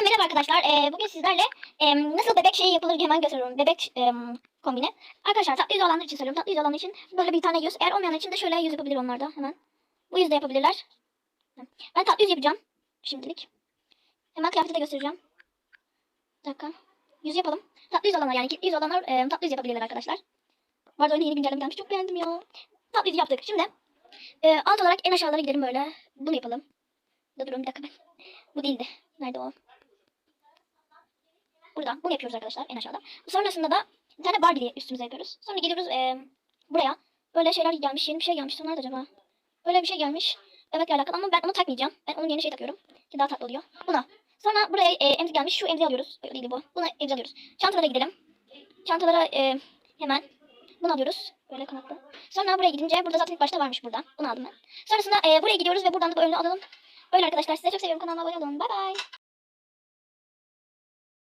Hepinize merhaba arkadaşlar. Ee, bugün sizlerle em, nasıl bebek şeyi yapılır hemen gösteriyorum. Bebek em, kombini. Arkadaşlar tatlı yüz olanlar için söylüyorum. Tatlı yüz olanlar için böyle bir tane yüz. Eğer olmayanlar için de şöyle yüz yapabilir onlar da hemen. Bu yüzde yapabilirler. Ben tatlı yüz yapacağım. Şimdilik. Hemen kıyafeti de göstereceğim. Bir dakika. Yüz yapalım. Tatlı yüz olanlar yani kilitli yüz olanlar em, tatlı yüz yapabilirler arkadaşlar. Bu arada oyuna yeni güncelleme gelmiş. Çok beğendim ya. Tatlı yüz yaptık. Şimdi e, alt olarak en aşağılara gidelim böyle. Bunu yapalım. Dur durun bir dakika ben. Bu değildi. Nerede o? Burada. Bunu yapıyoruz arkadaşlar en aşağıda. Sonrasında da bir tane Barbie üstümüze yapıyoruz. Sonra geliyoruz eee, buraya. Böyle şeyler gelmiş. Yeni bir şey gelmiş. Nerede acaba? Böyle bir şey gelmiş. Bebekle alakalı ama ben onu takmayacağım. Ben onun yerine şey takıyorum. Ki daha tatlı oluyor. Buna. Sonra buraya e, emzik gelmiş. Şu emziği alıyoruz. Yok değil bu. Buna emzik alıyoruz. Çantalara gidelim. Çantalara e, hemen bunu alıyoruz. Böyle kanatlı. Sonra buraya gidince burada zaten ilk başta varmış burada. Bunu aldım ben. Sonrasında e, buraya gidiyoruz ve buradan da bu önünü alalım. Böyle arkadaşlar size çok seviyorum. Kanalıma abone olun. Bay bay.